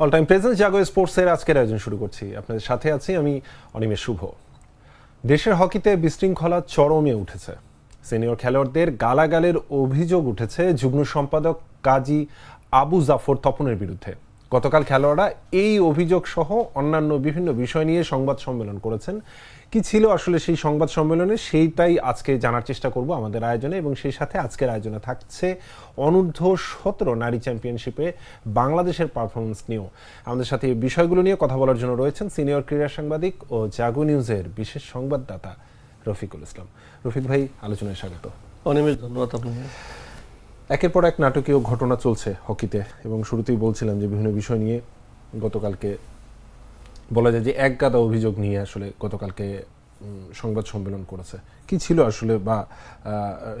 All time presence জাগো স্পোর্টসের আজকের আয়োজন শুরু করছি। আপনাদের সাথে আছি আমি অনিমেষ শুভ। দেশের হকিতে বিশৃঙ্খলা চরমে উঠেছে। সিনিয়র খেলোয়াড়দের গালাগালের অভিযোগ উঠেছে যুগ্ম সম্পাদক কাজী আবু জাফর তপনের বিরুদ্ধে। গতকাল খেলোয়াড়রা এই অভিযোগ সহ অন্যান্য বিভিন্ন বিষয় নিয়ে সংবাদ সম্মেলন করেছেন কি ছিল আসলে সেই সংবাদ সম্মেলনে? সেইটাই আজকে জানার চেষ্টা করব আমাদের আয়োজনে এবং সেই সাথে আজকের আয়োজনে থাকছে অনূর্ধ্ব সতেরো নারী চ্যাম্পিয়নশিপে বাংলাদেশের পারফরমেন্স নিয়েও। আমাদের সাথে এই বিষয়গুলো নিয়ে কথা বলার জন্য রয়েছেন সিনিয়র ক্রীড়া সাংবাদিক ও জাগো নিউজের বিশেষ সংবাদদাতা রফিকুল ইসলাম। রফিক ভাই আলোচনায় স্বাগত। অনিমেষ ধন্যবাদ আপনাকে। একের পর এক নাটকীয় ঘটনা চলছে হকিতে এবং শুরুতেই বলছিলাম যে বিভিন্ন বিষয় নিয়ে গতকালকে বলা যায় যে এক গাদা অভিযোগ নিয়ে আসলে গতকালকে সংবাদ সম্মেলন করেছে। কি ছিল আসলে বা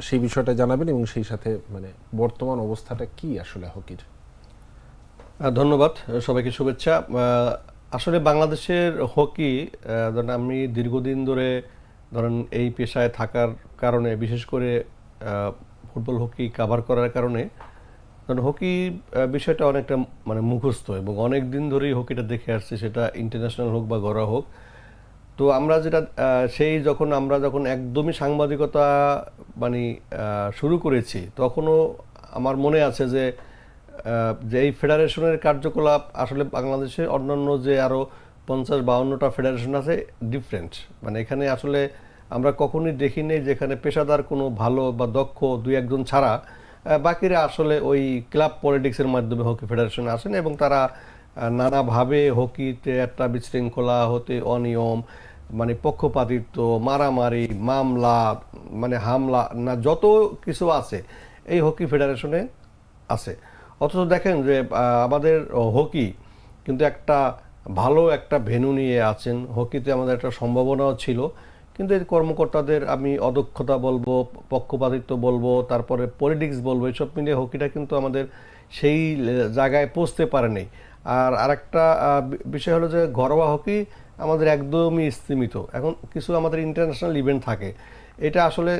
সেই বিষয়টা জানাবেন এবং সেই সাথে মানে বর্তমান অবস্থাটা কি আসলে হকির? ধন্যবাদ সবাইকে শুভেচ্ছা। আসলে বাংলাদেশের হকি ধরেন আমি দীর্ঘদিন ধরে ধরেন এই পেশায় থাকার কারণে, বিশেষ করে ফুটবল হকি কাভার করার কারণে ধরেন হকি বিষয়টা অনেকটা মানে মুখস্থ এবং অনেক দিন ধরেই হকিটা দেখে আসছি, সেটা ইন্টারন্যাশনাল হোক বা গড়া হোক। তো আমরা যেটা সেই যখন আমরা যখন একদমই সাংবাদিকতা মানে শুরু করেছি, তখনও আমার মনে আছে যে যে এই ফেডারেশনের কার্যকলাপ আসলে বাংলাদেশে অন্যান্য যে আরও পঞ্চাশ বাউন্নটা ফেডারেশন আছে ডিফারেন্ট মানে এখানে আসলে আমরা কখনোই দেখিনি যেখানে পেশাদার কোনো ভালো বা দক্ষ দুই একজন ছাড়া বাকিরা আসলে ওই ক্লাব পলিটিক্সের মাধ্যমে হকি ফেডারেশনে আসেন এবং তারা নানাভাবে হকিতে একটা বিশৃঙ্খলা হতে অনিয়ম মানে পক্ষপাতিত্ব, মারামারি, মামলা মানে হামলা, না যত কিছু আছে, এই হকি ফেডারেশনে আছে। অথচ দেখেন যে আমাদের হকি কিন্তু একটা ভালো একটা ভেনু নিয়ে আছেন। হকিতে আমাদের একটা সম্ভাবনাও ছিল। কিন্তু এই কর্মকর্তাদের আমি অদক্ষতা বলব পক্ষপাতিত্ব বলব তারপরে পলিটিক্স বলব এসব মিলিয়ে হকিটা কিন্তু আমাদের সেই জায়গায় পৌঁছতে পারে নাই। আর আরেকটা বিষয় হলো যে ঘরোয়া হকি আমাদের একদমই স্তীমিত। এখন কিছু আমাদের ইন্টারন্যাশনাল ইভেন্ট থাকে। এটা আসলে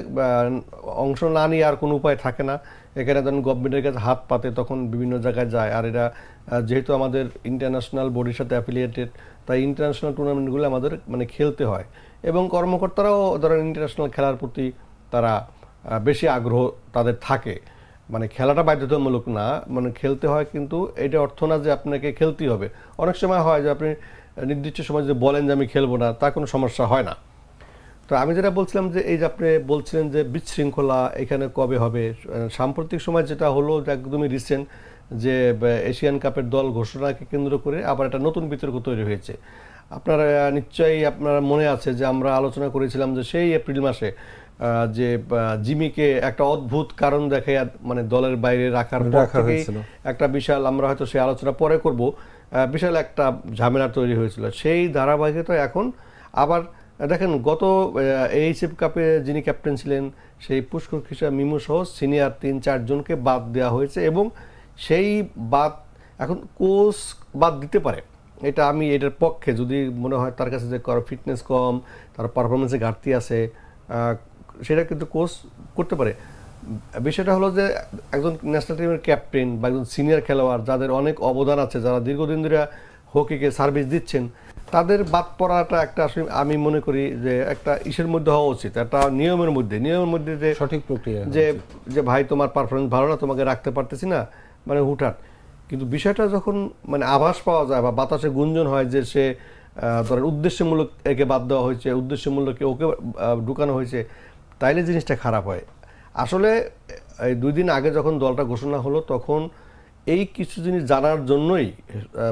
অংশ না নিয়ে আর কোনো উপায় থাকে না। এখানে যখন গভর্নমেন্টের কাছে হাত পাতে তখন বিভিন্ন জায়গায় যায়। আর আহ, যেহেতু আমাদের ইন্টারন্যাশনাল বডির সাথে অ্যাফিলিয়েটেড তাই ইন্টারন্যাশনাল টুর্নামেন্টগুলো আমাদের মানে খেলতে হয়। এবং কর্মকর্তারাও ধরেন ইন্টারন্যাশনাল খেলার প্রতি তারা বেশি আগ্রহ তাদের থাকে। মানে খেলাটা বাধ্যতামূলক না মানে খেলতে হয় কিন্তু এটা অর্থ না যে আপনাকে খেলতেই হবে। অনেক সময় হয় যে আপনি নির্দিষ্ট সময় যে বলেন যে আমি খেলব না, তা কোনো সমস্যা হয় না। তো আমি যেটা বলছিলাম যে এই যে আপনি বলছিলেন যে বিশৃঙ্খলা এখানে কবে হবে সাম্প্রতিক সময় যেটা হলো একদমই রিসেন্ট যে এশিয়ান কাপের দল ঘোষণাকে কেন্দ্র করে আবার একটা নতুন বিতর্ক তৈরি হয়েছে আপনার নিশ্চয়ই আপনার মনে আছে যে আমরা আলোচনা করেছিলাম যে সেই এপ্রিল মাসে যে জিমিকে একটা অদ্ভুত কারণ দেখে মানে দলের বাইরে রাখার। একটা বিশাল আমরা হয়তো সেই আলোচনা পরে করব বিশাল একটা ঝামেলা তৈরি হয়েছিল সেই ধারাবাহিকতা এখন আবার দেখেন গত এইচএফ কাপে যিনি ক্যাপ্টেন ছিলেন সেই পুষ্কর খিসা মিমু সহ সিনিয়র তিন চারজনকে বাদ দেওয়া হয়েছে এবং সেই বাদ এখন কোচ বাদ দিতে পারে। এটা আমি এটার পক্ষে যদি মনে হয় তার কাছে যে ফিটনেস কম তার পারফরমেন্সে ঘাটতি আছে সেটা কিন্তু কোচ করতে পারে। বিষয়টা হলো যে একজন ন্যাশনাল টিমের ক্যাপ্টেন বা একজন সিনিয়র খেলোয়াড় যাদের অনেক অবদান আছে যারা দীর্ঘদিন ধরে হকিকে সার্ভিস দিচ্ছেন তাদের বাদ পড়াটা একটা আসলে আমি মনে করি যে একটা ইসের মধ্যে হওয়া উচিত একটা নিয়মের মধ্যে। নিয়মের মধ্যে যে সঠিক প্রক্রিয়া যে যে ভাই তোমার পারফরমেন্স ভালো না তোমাকে রাখতে পারতেছি না। মানে হুটহাট। কিন্তু বিষয়টা যখন মানে আভাস পাওয়া যায় বা বাতাসে গুঞ্জন হয় যে সে ধরেন উদ্দেশ্যমূলক একে বাদ দেওয়া হয়েছে, উদ্দেশ্যমূলক ওকে ঢুকানো হয়েছে, তাইলে জিনিসটা খারাপ হয়। আসলে এই দুই দিন আগে যখন দলটা ঘোষণা হলো, তখন এই কিছু জিনিস জানার জন্যই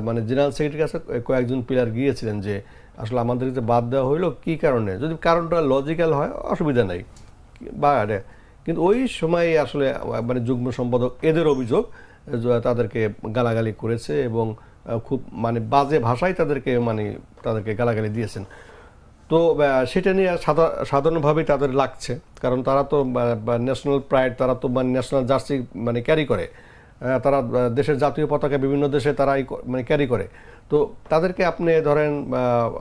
মানে জেনারেল সেক্রেটারির কাছে কয়েকজন প্লেয়ার গিয়েছিলেন যে, আসলে আমাদের যে বাদ দেওয়া হইল, কী কারণে? যদি কারণটা লজিক্যাল হয়, অসুবিধা নাই। বা কিন্তু ওই সময় আসলে মানে যুগ্ম সম্পাদক এদের অভিযোগ তাদেরকে গালাগালি করেছে এবং খুব মানে বাজে ভাষায় তাদেরকে মানে তাদেরকে গালাগালি দিয়েছেন। তো সেটা নিয়ে সাধা- সাধারণভাবেই তাদের লাগছে। কারণ তারা তো ন্যাশনাল প্রাইড তারা তো মানে ন্যাশনাল জার্সি মানে ক্যারি করে। তারা দেশের জাতীয় পতাকা বিভিন্ন দেশে তারাই মানে ক্যারি করে। তো তাদেরকে আপনি ধরেন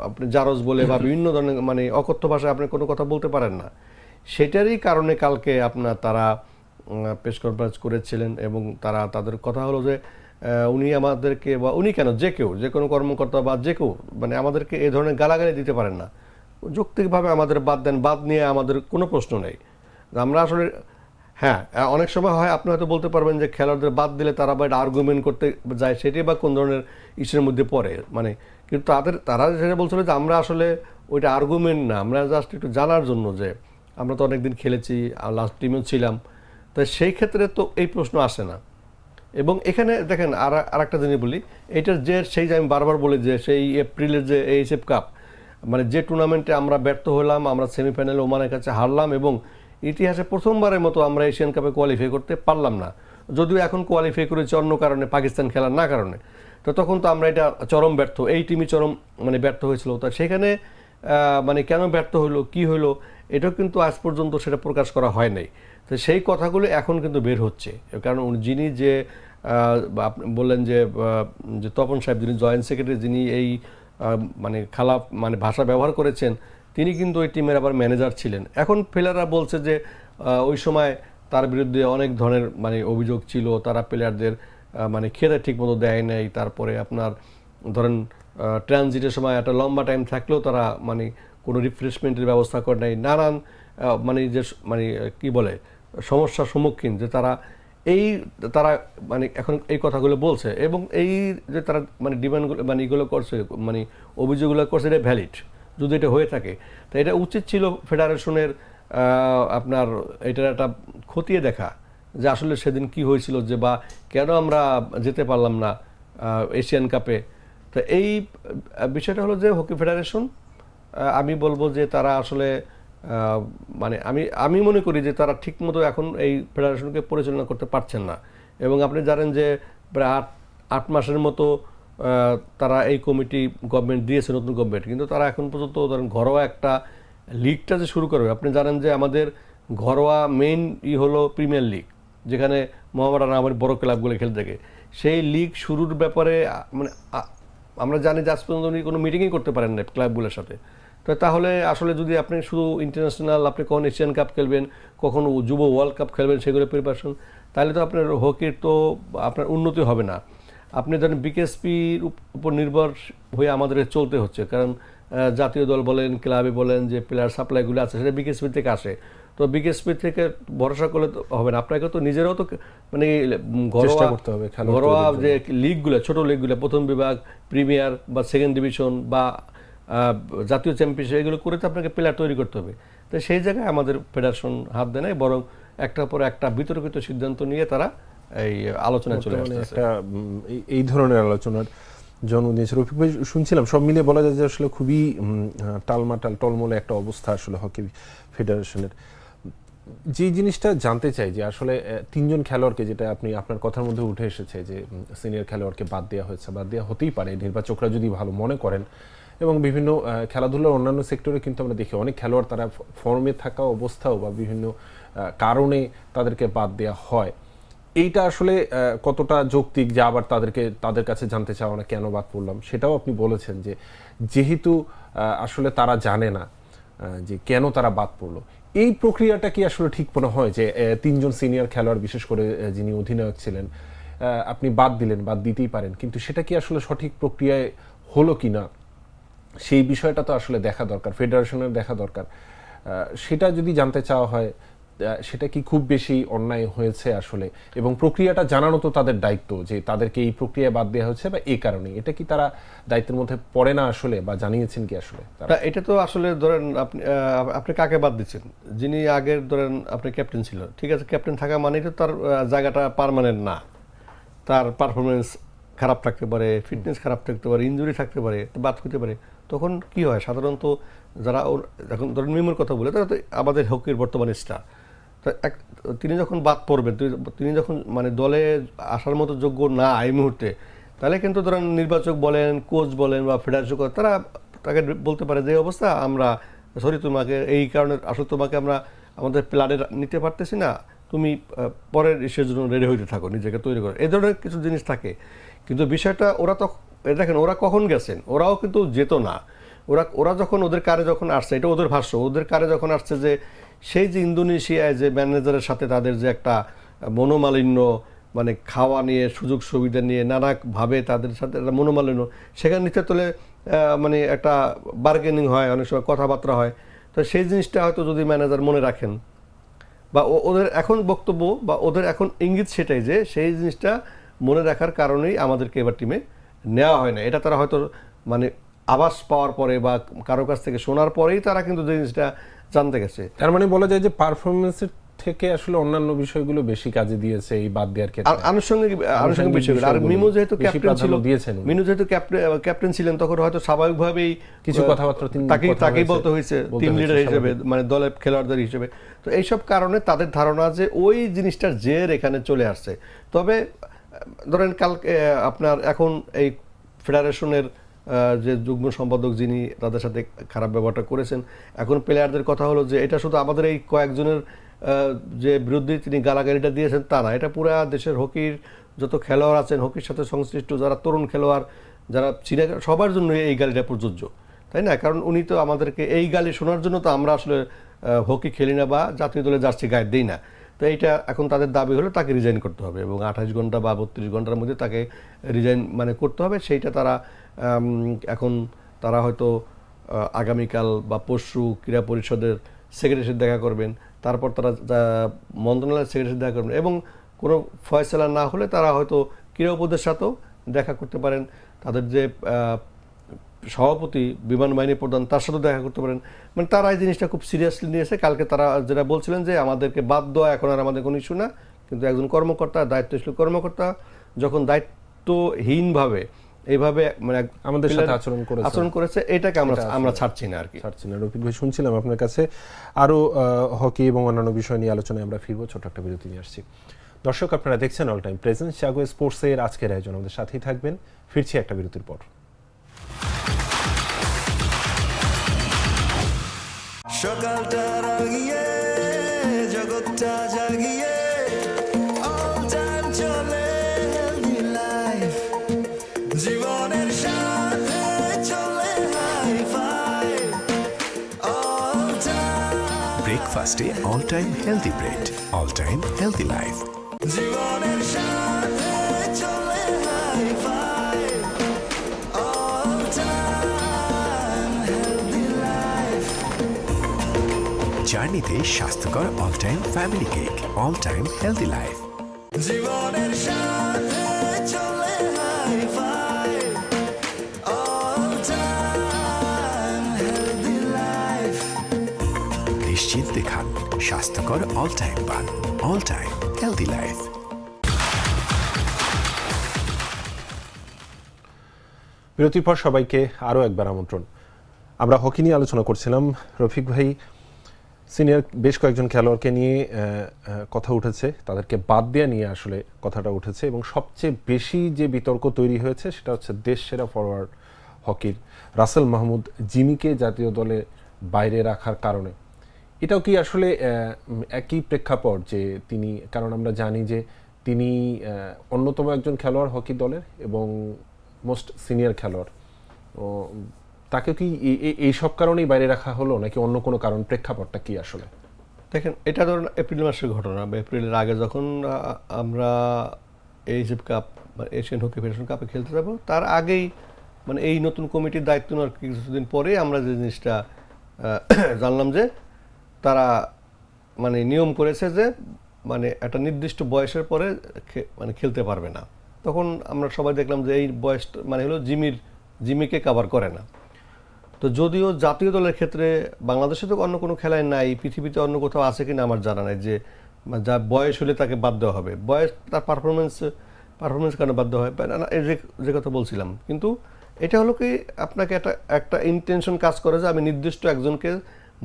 আপনি জারজ বলে বা বিভিন্ন ধরনের মানে অকথ্য ভাষায় আপনি কোনো কথা বলতে পারেন না। সেটারই কারণে কালকে আপনার তারা প্রেস কনফারেন্স করেছিলেন এবং তারা তাদের কথা হলো যে উনি আমাদেরকে বা উনি কেন, যে কেউ, যে কোনো কর্মকর্তা বা যে কেউ মানে আমাদেরকে এই ধরনের গালাগালি দিতে পারেন না। যৌক্তিকভাবে আমাদের বাদ দেন, বাদ নিয়ে আমাদের কোনো প্রশ্ন নেই। আমরা আসলে হ্যাঁ অনেক সময় হয়, আপনি হয়তো বলতে পারবেন যে খেলোয়াড়দের বাদ দিলে তারা আবার আর্গুমেন্ট করতে যায়, সেটি বা কোন ধরনের ইস্যুর মধ্যে পড়ে মানে কিন্তু তাদের, তারা যেটা বলছিল যে আমরা আসলে ওইটা আর্গুমেন্ট না, আমরা জাস্ট একটু জানার জন্য যে, আমরা তো অনেকদিন খেলেছি, আর লাস্ট টিমেও ছিলাম তো সেই ক্ষেত্রে তো এই প্রশ্ন আসে না। এবং এখানে দেখেন আর আর একটা জিনিস বলি এটার যে, সেই যে আমি বারবার বলি যে, সেই এপ্রিলের যে এইচএফ কাপ মানে যে টুর্নামেন্টে আমরা ব্যর্থ হলাম, আমরা সেমিফাইনালে ওমানের কাছে হারলাম এবং ইতিহাসে প্রথমবারের মতো আমরা এশিয়ান কাপে কোয়ালিফাই করতে পারলাম না। যদিও এখন কোয়ালিফাই করেছি অন্য কারণে, পাকিস্তান খেলার না কারণে। তো তখন তো আমরা এটা চরম ব্যর্থ, এই টিমই চরম মানে ব্যর্থ হয়েছিল। তা সেখানে মানে কেন ব্যর্থ হলো, কি হলো, এটাও কিন্তু আজ পর্যন্ত সেটা প্রকাশ করা হয় নাই। তো সেই কথাগুলো এখন কিন্তু বের হচ্ছে। কারণ যিনি যে আপনি বললেন যে যে তপন সাহেব, যিনি জয়েন্ট সেক্রেটারি, যিনি এই মানে খারাপ মানে ভাষা ব্যবহার করেছেন, তিনি কিন্তু ওই টিমের আবার ম্যানেজার ছিলেন। এখন প্লেয়াররা বলছে যে ওই সময় তার বিরুদ্ধে অনেক ধরনের মানে অভিযোগ ছিল, তারা প্লেয়ারদের মানে খেতে ঠিকমতো দেয় নাই, তারপরে আপনার ধরেন ট্রানজিটের সময় একটা লম্বা টাইম থাকলেও তারা মানে কোনো রিফ্রেশমেন্টের ব্যবস্থা করে নাই। নানান মানে যে মানে কি বলে, সমস্যার সম্মুখীন, যে তারা এই, তারা মানে এখন এই কথাগুলো বলছে এবং এই যে তারা মানে ডিমান্ডগুলো মানে এগুলো করছে মানে অভিযোগগুলো করছে, এটা ভ্যালিড যদি এটা হয়ে থাকে। তো এটা উচিত ছিল ফেডারেশনের আপনার এটার একটা খতিয়ে দেখা, যে আসলে সেদিন কি হয়েছিল, যে বা কেন আমরা যেতে পারলাম না এশিয়ান কাপে। তো এই বিষয়টা হলো যে হকি ফেডারেশন আমি বলব যে তারা আসলে মানে আমি আমি মনে করি যে তারা ঠিকমতো এখন এই ফেডারেশনকে পরিচালনা করতে পারছেন না। এবং আপনি জানেন যে প্রায় আট আট মাসের মতো তারা এই কমিটি গভর্নমেন্ট দিয়েছে, নতুন গভর্নমেন্ট। কিন্তু তারা এখন পর্যন্ত ধরেন ঘরোয়া একটা লিগটা যে শুরু করবে, আপনি জানেন যে আমাদের ঘরোয়া মেইন ই হলো প্রিমিয়ার লিগ যেখানে মোহামেডান আমার বড় ক্লাবগুলো খেলতে থাকে। সেই লিগ শুরুর ব্যাপারে মানে আমরা জানি যে আজ পর্যন্ত উনি কোনো মিটিংই করতে পারেন না ক্লাবগুলোর সাথে। তো তাহলে আসলে যদি আপনি শুধু ইন্টারন্যাশনাল আপনি কখন এশিয়ান কাপ খেলবেন কখন যুব ওয়ার্ল্ড কাপ খেলবেন সেগুলো প্রিপারেশন তাহলে তো আপনার হকির তো আপনার উন্নতি হবে না। আপনি ধরেন বিকেএসপির উপর নির্ভর হয়ে আমাদের চলতে হচ্ছে। কারণ জাতীয় দল বলেন ক্লাবে বলেন যে প্লেয়ার সাপ্লাইগুলো আছে সেটা বিকেএসপি থেকে আসে। তো বিকেএসপি থেকে ভরসা করলে তো হবে না। আপনাকে তো নিজেরাও তো মানে ঘরোয়া করতে হবে ঘরোয়া যে লিগগুলো ছোট লিগগুলো প্রথম বিভাগ প্রিমিয়ার বা সেকেন্ড ডিভিশন বা জাতীয় চ্যাম্পিয়নশিপ এগুলো করে তো আপনাকে প্লেয়ার তৈরি করতে হবে। তো সেই জায়গায় আমাদের ফেডারেশন হাত দেয় নাই বরং একটার পর একটা বিতর্কিত সিদ্ধান্ত নিয়ে তারা এই আলোচনায় চলে আসছে একটা এই- ধরনের আলোচনার জন্ম দিয়েছে। রফিক ভাই শুনছিলাম সব মিলিয়ে বলা যায় যে আসলে খুবই টালমাটাল টলমলে একটা অবস্থা আসলে হকি ফেডারেশনের যে জিনিসটা জানতে চাই যে আসলে তিনজন খেলোয়াড়কে যেটা আপনি আপনার কথার মধ্যে উঠে এসেছে যে সিনিয়র খেলোয়াড়কে বাদ দেওয়া হয়েছে বাদ দেওয়া হতেই পারে নির্বাচকরা যদি ভালো মনে করেন এবং বিভিন্ন খেলাধুলার অন্যান্য সেক্টরে কিন্তু আমরা দেখি অনেক খেলোয়াড় তারা ফর্মে থাকা অবস্থাও বা বিভিন্ন কারণে তাদেরকে বাদ দেওয়া হয়। এইটা আসলে কতটা যৌক্তিক যে আবার তাদেরকে, তাদের কাছে জানতে চাওয়া না কেন বাদ পড়লাম, সেটাও আপনি বলেছেন যে যেহেতু আসলে তারা জানে না যে কেন তারা বাদ পড়ল। এই প্রক্রিয়াটা কি আসলে ঠিক মনে হয় যে তিনজন সিনিয়র খেলোয়াড়, বিশেষ করে যিনি অধিনায়ক ছিলেন আপনি বাদ দিলেন বাদ দিতেই পারেন, কিন্তু সেটা কি আসলে সঠিক প্রক্রিয়ায় হলো কি না সেই বিষয়টা তো আসলে দেখা দরকার, ফেডারেশনের দেখা দরকার। সেটা যদি জানতে চাওয়া হয় সেটা কি খুব বেশি অন্যায় হয়েছে আসলে? এবং প্রক্রিয়াটা জানানো তো তাদের দায়িত্ব যে তাদেরকে এই প্রক্রিয়ায় বাদ দেওয়া হচ্ছে বা এই কারণে। এটা কি তারা দায়িত্বের মধ্যে পড়ে না আসলে বা জানিয়েছেন কি আসলে এটা তো আসলে ধরেন আপনি আপনি কাকে বাদ দিচ্ছেন? যিনি আগের ধরেন আপনি ক্যাপ্টেন ছিল, ঠিক আছে? ক্যাপ্টেন থাকা মানেই তো তার জায়গাটা পার্মানেন্ট না। তার পারফরমেন্স খারাপ থাকতে পারে ফিটনেস খারাপ থাকতে পারে ইনজুরি থাকতে পারে, বাদ হতে পারে। তখন কি হয়? সাধারণত যারা এখন ধরেন মিমোর কথা বলে, তারা তো আমাদের হকির বর্তমান স্টার এক, তিনি যখন বাদ পড়বেন, তিনি- যখন মানে দলে আসার মতো যোগ্য না এই মুহূর্তে, তাহলে কিন্তু ধরেন নির্বাচক বলেন কোচ বলেন বা ফেডারেশন তারা তাকে বলতে পারে যে অবস্থা, আমরা সরি তোমাকে, এই কারণে আসলে তোমাকে আমরা, আমাদের প্ল্যানে নিতে পারতেছি না। তুমি পরের ইসের জন্য রেডি হইতে থাকো, নিজেকে তৈরি করো। এই ধরনের কিছু জিনিস থাকে। কিন্তু বিষয়টা, ওরা তো এ দেখেন, ওরা কখন গেছেন? ওরাও কিন্তু যেত না। ওরা ওরা যখন ওদের কারে যখন আসছে, এটা ওদের ভাষ্য, ওদের কারে যখন আসছে যে, সেই যে ইন্দোনেশিয়ায় যে ম্যানেজারের সাথে তাদের যে একটা মনোমালিন্য মানে খাওয়া নিয়ে, সুযোগ সুবিধা নিয়ে নানাভাবে তাদের সাথে একটা মনোমালিন্য, সেখানে নিতে তোলে মানে একটা বার্গেনিং হয়, অনেক সময় কথাবার্তা হয়। তো সেই জিনিসটা হয়তো যদি ম্যানেজার মনে রাখেন, বা ওদের এখন বক্তব্য বা ওদের এখন ইঙ্গিত সেটাই যে, সেই জিনিসটা মনে রাখার কারণেই আমাদেরকে এবার টিমে নেওয়া হয় না। এটা তারা হয়তো মানে আভাস পাওয়ার পরে বা কারও কাছ থেকে শোনার পরেই তারা কিন্তু জিনিসটা জানতে গেছে। তার মানে বলা যায় যে পারফরমেন্সের থেকে আসলে অন্যান্য বিষয়গুলো বেশি কাজে দিয়েছে এই বাদ দেওয়ার ক্ষেত্রে। আনুষঙ্গিক আনুষঙ্গিক বিষয়গুলো। আর মিমো যেহেতু ক্যাপ্টেন ছিল দিয়েছেন মিনু যেহেতু ক্যাপ্টেন ছিলেন তখন হয়তো স্বাভাবিকভাবেই কিছু কথাবার্তা তিনি- তাকেই কথা তাকেই বলতে হয়েছে টিম লিডার হিসেবে মানে দলের খেলোয়াড়দের হিসেবে। তো এইসব কারণে তাদের ধারণা যে ওই জিনিসটার জের এখানে চলে আসছে। তবে ধরেন কালকে আপনার এখন এই ফেডারেশনের যে যুগ্ম সম্পাদক যিনি তাদের সাথে খারাপ ব্যবহারটা করেছেন, এখন প্লেয়ারদের কথা হলো যে এটা শুধু আমাদের এই কয়েকজনের যে বিরুদ্ধে তিনি গালাগালিটা দিয়েছেন তা না, এটা পুরা দেশের হকির যত খেলোয়াড় আছেন, হকির সাথে সংশ্লিষ্ট যারা তরুণ খেলোয়াড়, যারা চীনা, সবার জন্য এই গালিটা প্রযোজ্য, তাই না? কারণ উনি তো আমাদেরকে এই গালি শোনার জন্য তো আমরা আসলে হকি খেলি না বা জাতীয় দলে জার্সি গায়ে দিই না। তো এইটা এখন তাদের দাবি হলো তাকে রিজাইন করতে হবে এবং আঠাশ ঘণ্টা বা বত্রিশ ঘণ্টার মধ্যে তাকে রিজাইন মানে করতে হবে। সেইটা তারা এখন তারা হয়তো আগামীকাল বা পরশু ক্রীড়া পরিষদের সেক্রেটারির দেখা করবেন। তারপর তারা মন্ত্রণালয়ের সেক্রেটারির দেখা করবেন এবং কোনো ফয়সলা না হলে তারা হয়তো ক্রীড়া উপদের সাথেও দেখা করতে পারেন। তাদের যে সভাপতি বিমান বাহিনী প্রধান তার সাথে দেখা করতে পারেন। মানে তারা এই জিনিসটা খুব সিরিয়াসলি নিয়েছে। কালকে তারা যেটা বলছিলেন যে আমাদেরকে বাদ দেওয়া এখন আর আমাদের কোনো ইস্যু না। কিন্তু একজন কর্মকর্তা দায়িত্বশীল কর্মকর্তা যখন দায়িত্বহীনভাবে এইভাবে মানে আমাদের সাথে আচরণ করেছে। আচরণ করেছে এটাকে আমরা আমরা ছাড়ছি না আর কি। ছাড়ছি না। রফিক ভাই শুনছিলাম আপনার কাছে। আরও হকি এবং অন্যান্য বিষয় নিয়ে আলোচনায় আমরা ফিরবো ছোট একটা বিরতি নিয়ে আসছি। দর্শক আপনারা দেখছেন অল টাইম প্রেজেন্স চাগো স্পোর্টসের আজকের আয়োজন। আমাদের সাথেই থাকবেন। ফিরছি একটা বিরতির পর। সকালটা রাগিয়ে জগৎটা জাগিয়ে, all time চলে healthy life জীবনের সাথে চলে হাই ফাই all time ব্রেকফাস্টে all time healthy bread all time healthy life জার্নিতে স্বাস্থ্যকর all time family cake all time healthy life জীবনের সাথে চলে হাই ফাই। নিশ্চিন্তে খান স্বাস্থ্যকর অল টাইম পান অল টাইম হেলদি লাইফ বিরতির পর সবাইকে আরও একবার আমন্ত্রণ। আমরা হকি নিয়ে আলোচনা করছিলাম। রফিক ভাই সিনিয়র বেশ কয়েকজন খেলোয়াড়কে নিয়ে কথা উঠেছে। তাদেরকে বাদ দেওয়া নিয়ে আসলে কথাটা উঠেছে এবং সবচেয়ে বেশি যে বিতর্ক তৈরি হয়েছে সেটা হচ্ছে দেশ সেরা ফরওয়ার্ড হকির রাসেল মাহমুদ জিমিকে জাতীয় দলে বাইরে রাখার কারণে। এটাও কি আসলে একই প্রেক্ষাপট যে তিনি, কারণ আমরা জানি যে তিনি অন্যতম একজন খেলোয়াড় হকি দলের এবং মোস্ট সিনিয়র খেলোয়াড়। তাকে কি এই- সব কারণেই বাইরে রাখা হলো, নাকি অন্য কোনো কারণ? প্রেক্ষাপটটা কি আসলে? দেখেন, এটা ধরুন এপ্রিল মাসের ঘটনা, বা এপ্রিলের আগে যখন আমরা এইচএফ কাপ বা এশিয়ান হকি ফেডারেশন কাপে খেলতে যাব, তার আগেই মানে এই নতুন কমিটির দায়িত্ব নেওয়ার কিছুদিন পরে আমরা যে জিনিসটা জানলাম যে তারা মানে নিয়ম করেছে যে মানে একটা নির্দিষ্ট বয়সের পরে মানে খেলতে পারবে না। তখন আমরা সবাই দেখলাম যে এই বয়স মানে হলো জিমির, জিমিকে কাভার করে না। তো যদিও জাতীয় দলের ক্ষেত্রে বাংলাদেশে তো অন্য কোনো খেলায় নাই পৃথিবীতে অন্য কোথাও আছে কিনা আমার জানা নাই যে মানে যা বয়স হলে তাকে বাদ দেওয়া হবে। বয়স তার পারফরমেন্স পারফরমেন্স কেন দেওয়া হয়? যে কথা বলছিলাম। কিন্তু এটা হলো কি আপনাকে একটা একটা ইন্টেনশন কাজ করে যে আমি নির্দিষ্ট একজনকে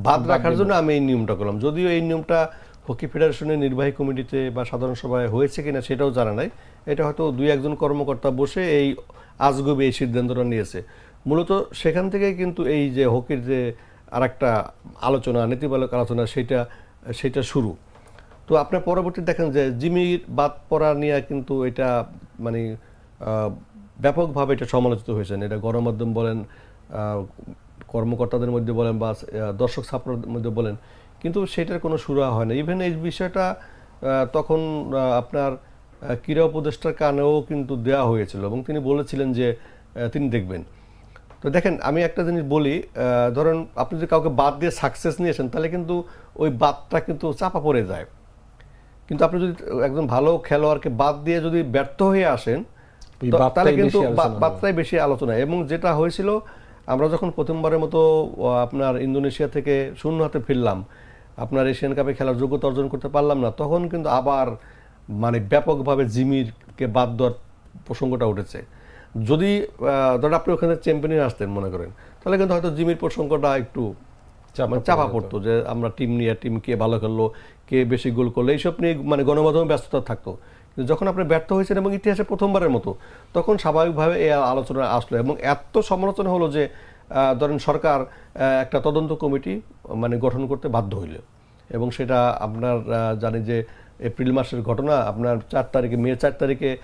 বাদ রাখার জন্য আমি এই নিয়মটা করলাম। যদিও এই নিয়মটা হকি ফেডারেশনের নির্বাহী কমিটিতে বা সাধারণ সভায় হয়েছে কিনা সেটাও জানা নাই। এটা হয়তো দুই একজন কর্মকর্তা বসে এই আজগবি এই সিদ্ধান্তটা নিয়েছে। মূলত সেখান থেকেই কিন্তু এই যে হকির যে আরেকটা আলোচনা নীতিবালক আলোচনা, সেটা সেটা শুরু। তো আপনার পরবর্তী দেখেন যে জিমির বাদ পড়া নিয়ে কিন্তু এটা মানে ব্যাপকভাবে এটা সমালোচিত হয়েছেন এটা গণমাধ্যম বলেন কর্মকর্তাদের মধ্যে বলেন বা দর্শক ছাত্রদের মধ্যে বলেন, কিন্তু সেটার কোনো সুরা হয় না। ইভেন এই বিষয়টা তখন আপনার ক্রীড়া উপদেষ্টার কানেও কিন্তু দেওয়া হয়েছিল এবং তিনি বলেছিলেন যে তিনি দেখবেন। তো দেখেন আমি একটা জিনিস বলি ধরেন আপনি যদি কাউকে বাদ দিয়ে সাকসেস নিয়েছেন তাহলে কিন্তু ওই বাদটা কিন্তু চাপা পড়ে যায়। কিন্তু আপনি যদি একজন ভালো খেলোয়াড়কে বাদ দিয়ে যদি ব্যর্থ হয়ে আসেন তাহলে কিন্তু। বাদটাই বেশি আলোচনা এবং যেটা হয়েছিল আমরা যখন প্রথমবারের মতো আপনার ইন্দোনেশিয়া থেকে শূন্য হাতে ফিরলাম আপনার এশিয়ান কাপে খেলার যোগ্যতা অর্জন করতে পারলাম না তখন কিন্তু আবার মানে ব্যাপকভাবে জিমিরকে বাদ দেওয়ার প্রসঙ্গটা উঠেছে। যদি ধরেন আপনি ওখানে চ্যাম্পিয়ন আসতেন মনে করেন তাহলে কিন্তু হয়তো জিমির প্রসঙ্গটা একটু চাপা মানে পড়তো যে আমরা টিম নিয়ে টিম কে ভালো খেললো কে বেশি গোল করল এইসব নিয়ে মানে গণমাধ্যমে ব্যস্ততা থাকতো। কিন্তু যখন আপনি ব্যর্থ হয়েছেন এবং ইতিহাসে প্রথমবারের মতো তখন স্বাভাবিকভাবে এই আলোচনা আসলো এবং এত সমালোচনা হলো যে ধরেন সরকার একটা তদন্ত কমিটি মানে গঠন করতে বাধ্য হইল। এবং সেটা আপনার জানি যে এপ্রিল মাসের ঘটনা আপনার চার তারিখে মে চার তারিখে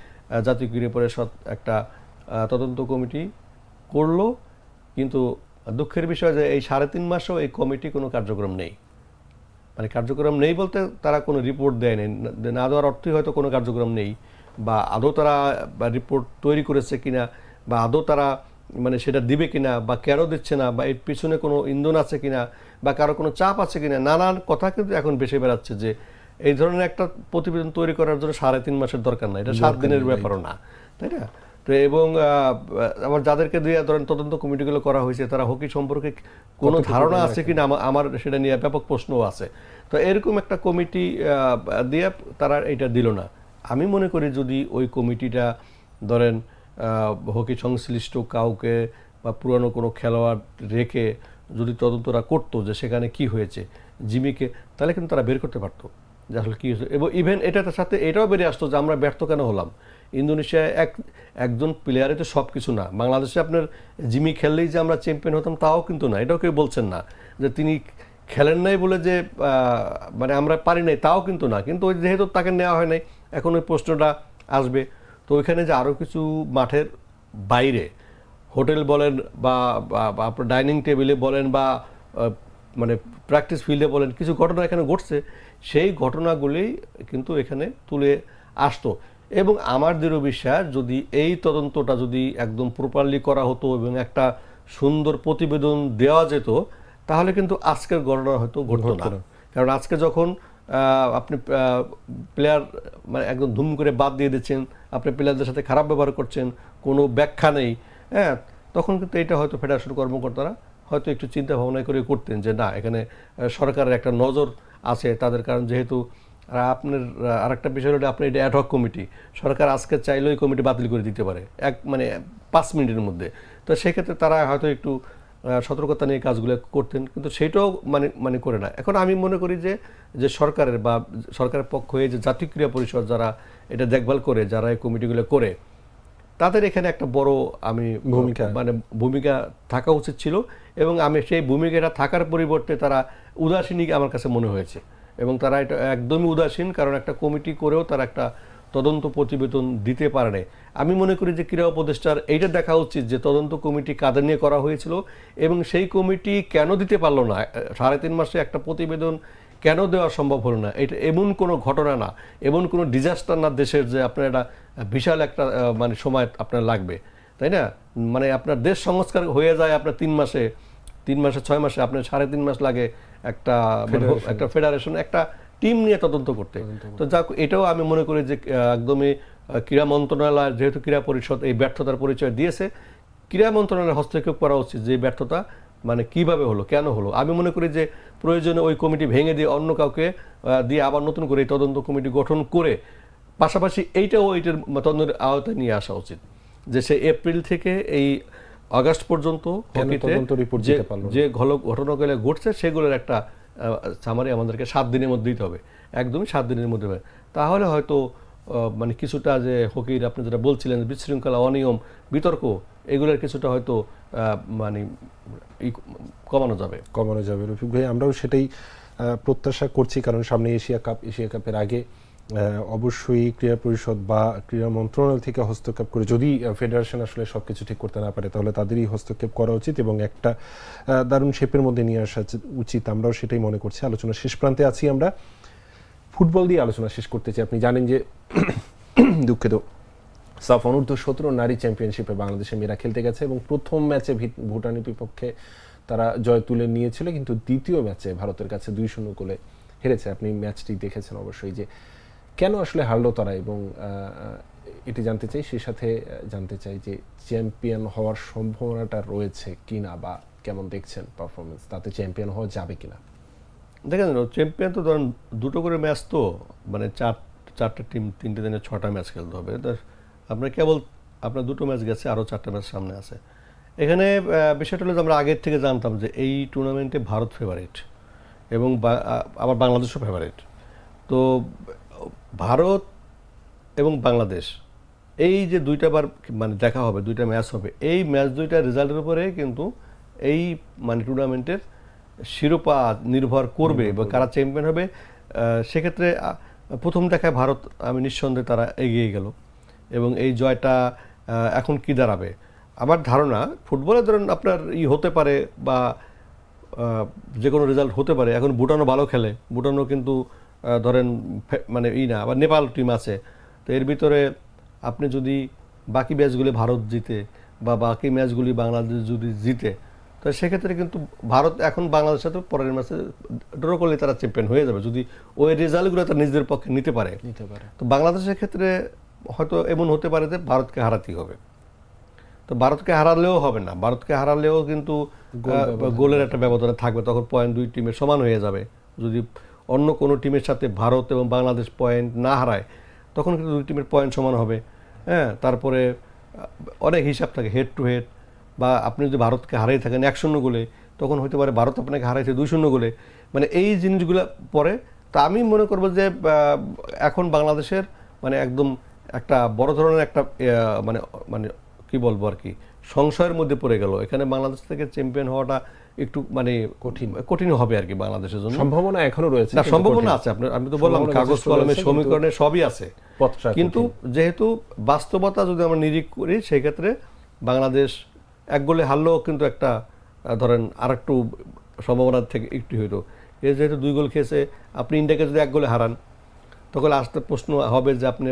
জাতীয় ক্রীড়া পরিষদ একটা তদন্ত কমিটি করল কিন্তু দুঃখের বিষয় যে এই সাড়ে তিন মাসেও এই কমিটি কোনো কার্যক্রম নেই। মানে কার্যক্রম নেই বলতে তারা কোনো রিপোর্ট দেয়নি না- না দেওয়ার অর্থই হয়তো কোনো কার্যক্রম নেই বা আদৌ তারা রিপোর্ট তৈরি করেছে কিনা বা আদৌ তারা মানে সেটা দিবে কিনা বা কেন দিচ্ছে না বা এর পিছনে কোনো ইন্ধন আছে কিনা বা কারও কোনো চাপ আছে কিনা নানান কথা কিন্তু এখন বেশি বেড়াচ্ছে যে এই ধরনের একটা প্রতিবেদন তৈরি করার জন্য সাড়ে তিন মাসের দরকার না এটা সাত দিনের ব্যাপারও না তাই না? তো এবং আবার যাদেরকে দিয়ে ধরেন তদন্ত কমিটিগুলো করা হয়েছে তারা হকি সম্পর্কে কোনো ধারণা আছে কি না আমার সেটা নিয়ে ব্যাপক প্রশ্নও আছে। তো এরকম একটা কমিটি দিয়ে তারা এটা দিল না। আমি মনে করি যদি ওই কমিটিটা ধরেন হকি সংশ্লিষ্ট কাউকে বা পুরানো কোনো খেলোয়াড় রেখে যদি তদন্তরা করতো যে সেখানে কি হয়েছে জিমিকে তাহলে কিন্তু তারা বের করতে পারতো যে আসলে কী হয়েছে। এবং ইভেন এটার সাথে এটাও বেরিয়ে আসতো যে আমরা ব্যর্থ কেন হলাম। ইন্দোনেশিয়ায় এক, একজন প্লেয়ারে তো সব কিছু না। বাংলাদেশে আপনার জিমি খেললেই যে আমরা চ্যাম্পিয়ন হতাম তাও কিন্তু না। এটাও কেউ বলছেন না যে তিনি খেলেন নাই বলে যে মানে আমরা পারি নাই তাও কিন্তু না। কিন্তু ওই যেহেতু তাকে নেওয়া হয় নাই, এখন ওই প্রশ্নটা আসবে। তো ওইখানে যে আরও কিছু মাঠের বাইরে হোটেল বলেন বা আপনার ডাইনিং টেবিলে বলেন বা মানে প্র্যাকটিস ফিল্ডে বলেন, কিছু ঘটনা এখানে ঘটছে। সেই ঘটনাগুলি কিন্তু এখানে তুলে আসতো। এবং আমার দৃঢ় বিশ্বাস যদি এই তদন্তটা যদি একদম প্রপারলি করা হতো এবং একটা সুন্দর প্রতিবেদন দেওয়া যেত তাহলে কিন্তু আজকের ঘটনা হয়তো ঘটতো না। কারণ আজকে যখন আপনি প্লেয়ার মানে একদম ধুম করে বাদ দিয়ে দিচ্ছেন আপনি প্লেয়ারদের সাথে খারাপ ব্যবহার করছেন কোনো ব্যাখ্যা নেই হ্যাঁ তখন কিন্তু এটা হয়তো ফেডারেশন কর্মকর্তারা হয়তো একটু চিন্তা ভাবনা করে করতেন যে না এখানে সরকারের একটা নজর আছে তাদের কারণ যেহেতু আর আপনার আর একটা বিষয় হলো আপনার এটা অ্যাডহক কমিটি সরকার আজকে চাইলেও এই কমিটি বাতিল করে দিতে পারে এক মানে পাঁচ মিনিটের মধ্যে। তো সেক্ষেত্রে তারা হয়তো একটু সতর্কতা নিয়ে কাজগুলো করতেন কিন্তু সেটাও মানে মানে করে না। এখন আমি মনে করি যে যে সরকারের বা সরকারের পক্ষ হয়ে যে জাতীয় ক্রীড়া পরিষদ যারা এটা দেখভাল করে যারা এই কমিটিগুলো করে তাদের এখানে একটা বড় আমি ভূমিকা। মানে ভূমিকা থাকা উচিত ছিল এবং আমি সেই ভূমিকাটা থাকার পরিবর্তে তারা উদাসীনই আমার কাছে মনে হয়েছে। এবং তারা এটা একদমই উদাসীন, কারণ একটা কমিটি করেও তারা একটা তদন্ত প্রতিবেদন দিতে পারে। আমি মনে করি যে ক্রীড়া উপদেষ্টার এইটা দেখা উচিত যে তদন্ত কমিটি কাদের নিয়ে করা হয়েছিল এবং সেই কমিটি কেন দিতে পারল না? সাড়ে তিন মাসে একটা প্রতিবেদন কেন দেওয়া সম্ভব হলো না? এটা এমন কোনো ঘটনা না, এমন কোনো ডিজাস্টার না দেশের যে আপনার একটা বিশাল একটা মানে সময় আপনার লাগবে, তাই না? মানে আপনার দেশ সংস্কার হয়ে যায় আপনার তিন মাসে তিন মাসে ছয় মাসে আপনার সাড়ে তিন মাস লাগে একটা মানে একটা ফেডারেশন একটা টিম নিয়ে তদন্ত করতে। তো যাক এটাও আমি মনে করি যে একদমই ক্রীড়া মন্ত্রণালয় যেহেতু ক্রীড়া পরিষদ এই ব্যর্থতার পরিচয় দিয়েছে ক্রীড়া মন্ত্রণালয়ের হস্তক্ষেপ করা উচিত যে এই ব্যর্থতা মানে কীভাবে হলো কেন হলো। আমি মনে করি যে প্রয়োজনে ওই কমিটি ভেঙে দিয়ে অন্য কাউকে দিয়ে আবার নতুন করে এই তদন্ত কমিটি গঠন করে পাশাপাশি এইটাও এইটার তদন্তের আওতায় নিয়ে আসা উচিত যে সে এপ্রিল থেকে এই আগস্ট পর্যন্ত যে ঘটনাগুলো ঘটছে সেগুলোর একটা সামারি আমাদেরকে সাত দিনের মধ্যে দিতে হবে। একদমই সাত দিনের মধ্যে হবে। তাহলে হয়তো মানে কিছুটা যে হকির আপনি যেটা বলছিলেন বিশৃঙ্খলা অনিয়ম বিতর্ক এগুলোর কিছুটা হয়তো আহ, মানে কমানো যাবে। কমানো যাবে রফিক ভাই আমরাও সেটাই প্রত্যাশা করছি। কারণ সামনে এশিয়া কাপ এশিয়া কাপের আগে অবশ্যই ক্রীড়া পরিষদ বা ক্রীড়া মন্ত্রণালয় থেকে হস্তক্ষেপ করে যদি ফেডারেশন আসলে সবকিছু ঠিক করতে না পারে, তাহলে তাদেরই হস্তক্ষেপ করা উচিত এবং একটা দারুণ শেপের মধ্যে নিয়ে আসা উচিত আমরাও সেটাই মনে করছি। আলোচনা শেষ প্রান্তে আছি আমরা। ফুটবল দিয়ে আলোচনা শেষ করতে চাই। আপনি জানেন যে দুঃখিত। সাফ অনূর্ধ্ব সতেরো নারী চ্যাম্পিয়নশিপে বাংলাদেশের মেয়েরা খেলতে গেছে এবং প্রথম ম্যাচে ভিট- ভুটানের বিপক্ষে তারা জয় তুলে নিয়েছিল, কিন্তু দ্বিতীয় ম্যাচে ভারতের কাছে দুই শূন্য গোলে হেরেছে। আপনি ম্যাচটি দেখেছেন অবশ্যই যে কেন আসলে হারলো তারা এবং এটি জানতে চাই, সেই সাথে জানতে চাই যে চ্যাম্পিয়ন হওয়ার সম্ভাবনাটা রয়েছে কিনা বা কেমন দেখছেন পারফরমেন্স তাতে চ্যাম্পিয়ন হওয়া যাবে কিনা? দেখেন, চ্যাম্পিয়ন তো ধরেন দুটো করে ম্যাচ তো মানে চার, চারটে টিম, তিনটে দিনে ছটা ম্যাচ খেলতে হবে। আপনার কেবল, আপনার দুটো ম্যাচ গেছে, আরও চারটা ম্যাচ সামনে আছে। এখানে বিষয়টা হলো আমরা আগের থেকে জানতাম যে এই টুর্নামেন্টে ভারত ফেভারিট এবং আবার বাংলাদেশও ফেভারিট তো ভারত এবং বাংলাদেশ এই যে দুইটা বার মানে দেখা হবে দুইটা ম্যাচ হবে এই ম্যাচ দুইটা রেজাল্টের উপরে কিন্তু এই মানে টুর্নামেন্টের শিরোপা নির্ভর করবে বা কারা চ্যাম্পিয়ন হবে সেক্ষেত্রে প্রথম দেখায় ভারত আমি নিঃসন্দেহে তারা এগিয়ে গেল। এবং এই জয়টা এখন কি দাঁড়াবে? আমার ধারণা ফুটবলে ধরুন আপনার ই হতে পারে বা যে কোনো রেজাল্ট হতে পারে এখন ভুটানও ভালো খেলে ভুটানও কিন্তু ধরেন মানে ই না আবার নেপাল টিম আছে। তো এর ভিতরে আপনি যদি বাকি ম্যাচগুলি ভারত জিতে বা বাকি ম্যাচগুলি বাংলাদেশ যদি জিতে তো সেক্ষেত্রে কিন্তু ভারত এখন বাংলাদেশের সাথে পরের ম্যাচে ড্র করলে তারা চ্যাম্পিয়ন হয়ে যাবে। যদি ওই রেজাল্টগুলো তারা নিজেদের পক্ষে নিতে পারে। নিতে পারে। তো বাংলাদেশের ক্ষেত্রে হয়তো এমন হতে পারে যে ভারতকে হারাতেই হবে। তো ভারতকে হারালেও হবে না। ভারতকে হারালেও কিন্তু গোলের একটা ব্যবধানে থাকবে। তখন পয়েন্ট দুই টিমের সমান হয়ে যাবে। যদি অন্য কোনো টিমের সাথে ভারত এবং বাংলাদেশ পয়েন্ট না হারায়, তখন কিন্তু দুই টিমের পয়েন্ট সমান হবে। হ্যাঁ তারপরে অনেক হিসাব থাকে হেড টু হেড বা আপনি যদি ভারতকে হারিয়ে থাকেন এক শূন্য গোলে, তখন হতে পারে ভারত আপনাকে হারাইছে দুই শূন্য গোলে। মানে এই জিনিসগুলো পরে, তা আমি মনে করব যে এখন বাংলাদেশের মানে একদম একটা বড় ধরনের একটা মানে মানে কি বলব আর কি সংশয়ের মধ্যে পড়ে গেল। এখানে বাংলাদেশ থেকে চ্যাম্পিয়ন হওয়াটা একটু মানে কঠিন। কঠিন হবে আর কি বাংলাদেশের জন্য। সম্ভাবনা এখনও রয়েছে না সম্ভাবনা আছে। আপনার আমি তো বললাম কাগজ কলমে সমীকরণে সবই আছে। কিন্তু যেহেতু বাস্তবতা যদি আমরা নিরিখ করি সেই ক্ষেত্রে বাংলাদেশ এক গোলে হারলেও কিন্তু একটা ধরেন আর একটু সম্ভাবনার থেকে একটু হইতো। এ যেহেতু দুই গোল খেয়েছে আপনি ইন্ডিয়াকে যদি এক গোলে হারান তখন আসতে প্রশ্ন হবে যে আপনি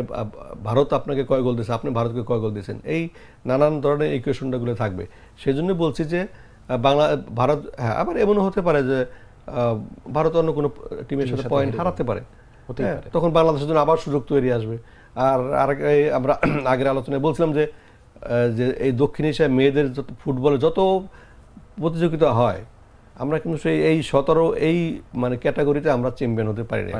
ভারত আপনাকে কয় গোল দিয়েছে? আপনি ভারতকে কয় গোল দিয়েছেন? এই নানান ধরনের ইকুয়েশনটাগুলো থাকবে। সেই জন্য বলছি যে বাংলা ভারত হ্যাঁ আবার এমনও হতে পারে যে ভারত অন্য কোনো টিমের সাথে পয়েন্ট হারাতে পারে। হ্যাঁ, পারে। তখন বাংলাদেশের জন্য আবার সুযোগ তৈরি আসবে। আর আর আমরা আগের আলোচনায় বলছিলাম যে যে এই দক্ষিণ এশিয়ায় মেয়েদের যত ফুটবলে যত প্রতিযোগিতা হয় আমরা কিন্তু সেই এই সতেরো এই মানে ক্যাটাগরিতে আমরা চ্যাম্পিয়ন হতে পারি না।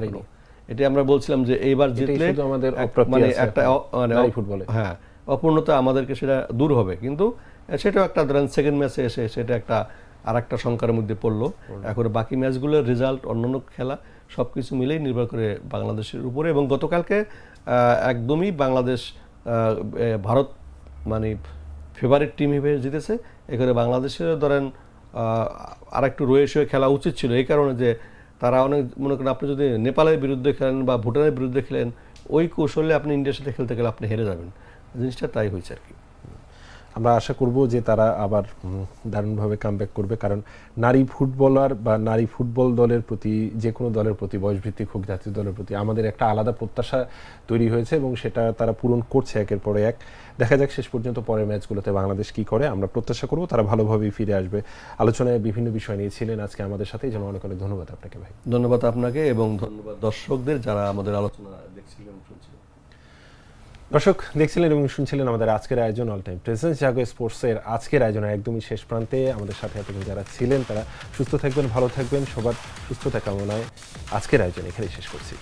এটা আমরা বলছিলাম যে এইবার জিতলে আমাদের মানে একটা মানে ফুটবলে। হ্যাঁ অপূর্ণতা আমাদেরকে সেটা দূর হবে। কিন্তু সেটাও একটা ধরেন সেকেন্ড ম্যাচে এসে সেটা একটা আর একটা সংখ্যার মধ্যে পড়ল। এখন বাকি ম্যাচগুলোর রেজাল্ট অন্যান্য খেলা সব কিছু মিলেই নির্ভর করে বাংলাদেশের উপরে এবং গতকালকে আহ, একদমই বাংলাদেশ ভারত মানে ফেভারিট টিম হিসেবে জিতেছে। এখানে বাংলাদেশের ধরেন আর একটু রয়ে শুয়ে খেলা উচিত ছিল। এই কারণে যে তারা অনেক, মনে করেন আপনি যদি নেপালের বিরুদ্ধে খেলেন বা ভুটানের বিরুদ্ধে খেলেন, ওই কৌশলে আপনি ইন্ডিয়ার সাথে খেলতে গেলে আপনি হেরে যাবেন। জিনিসটা তাই হয়েছে আর কি। আমরা আশা করব যে তারা আবার দারুণভাবে কামব্যাক করবে। কারণ নারী ফুটবলার বা নারী ফুটবল দলের প্রতি, যে কোনো দলের প্রতি, বয়সভিত্তিক হোক, জাতীয় দলের প্রতি, আমাদের একটা আলাদা প্রত্যাশা তৈরি হয়েছে এবং সেটা তারা পূরণ করছে একের পরে এক। দেখা যাক শেষ পর্যন্ত পরের ম্যাচগুলোতে বাংলাদেশ কি করে। আমরা প্রত্যাশা করব তারা ভালোভাবেই ফিরে আসবে। আলোচনায় বিভিন্ন বিষয় নিয়ে ছিলেন আজকে আমাদের সাথে। জন্য অনেক অনেক ধন্যবাদ আপনাকে ভাই। ধন্যবাদ আপনাকে এবং ধন্যবাদ দর্শকদের যারা আমাদের আলোচনা দেখছিলেন। দর্শক, দেখছিলেন এবং শুনছিলেন আমাদের আজকের আয়োজন অল টাইম প্রেসেন্স জাগো স্পোর্টসের আজকের আয়োজন একদমই শেষ প্রান্তে আমাদের সাথে এতক্ষণ যারা ছিলেন তারা সুস্থ থাকবেন, ভালো থাকবেন, সবার সুস্থতা কামনায় আজকের আয়োজন এখানেই শেষ করছি।